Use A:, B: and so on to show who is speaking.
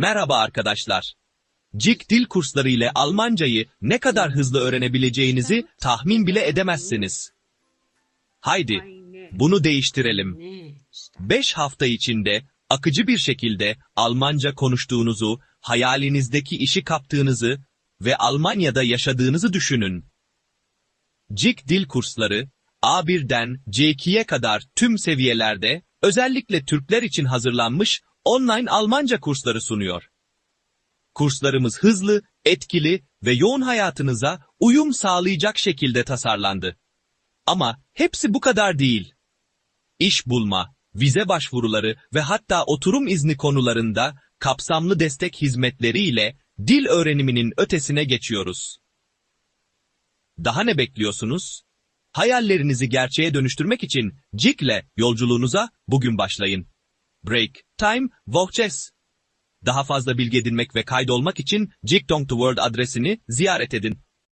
A: Merhaba arkadaşlar. CIK dil kursları ile Almancayı ne kadar hızlı öğrenebileceğinizi tahmin bile edemezsiniz. Haydi, bunu değiştirelim. 5 hafta içinde akıcı bir şekilde Almanca konuştuğunuzu, hayalinizdeki işi kaptığınızı ve Almanya'da yaşadığınızı düşünün. CIK dil kursları A1'den C2'ye kadar tüm seviyelerde özellikle Türkler için hazırlanmış online Almanca kursları sunuyor. Kurslarımız hızlı, etkili ve yoğun hayatınıza uyum sağlayacak şekilde tasarlandı. Ama hepsi bu kadar değil. İş bulma, vize başvuruları ve hatta oturum izni konularında kapsamlı destek hizmetleri ile dil öğreniminin ötesine geçiyoruz. Daha ne bekliyorsunuz? Hayallerinizi gerçeğe dönüştürmek için CIK'le yolculuğunuza bugün başlayın. Break Time Watches. Daha fazla bilgi edinmek ve kaydolmak için Jik Dong to World adresini ziyaret edin.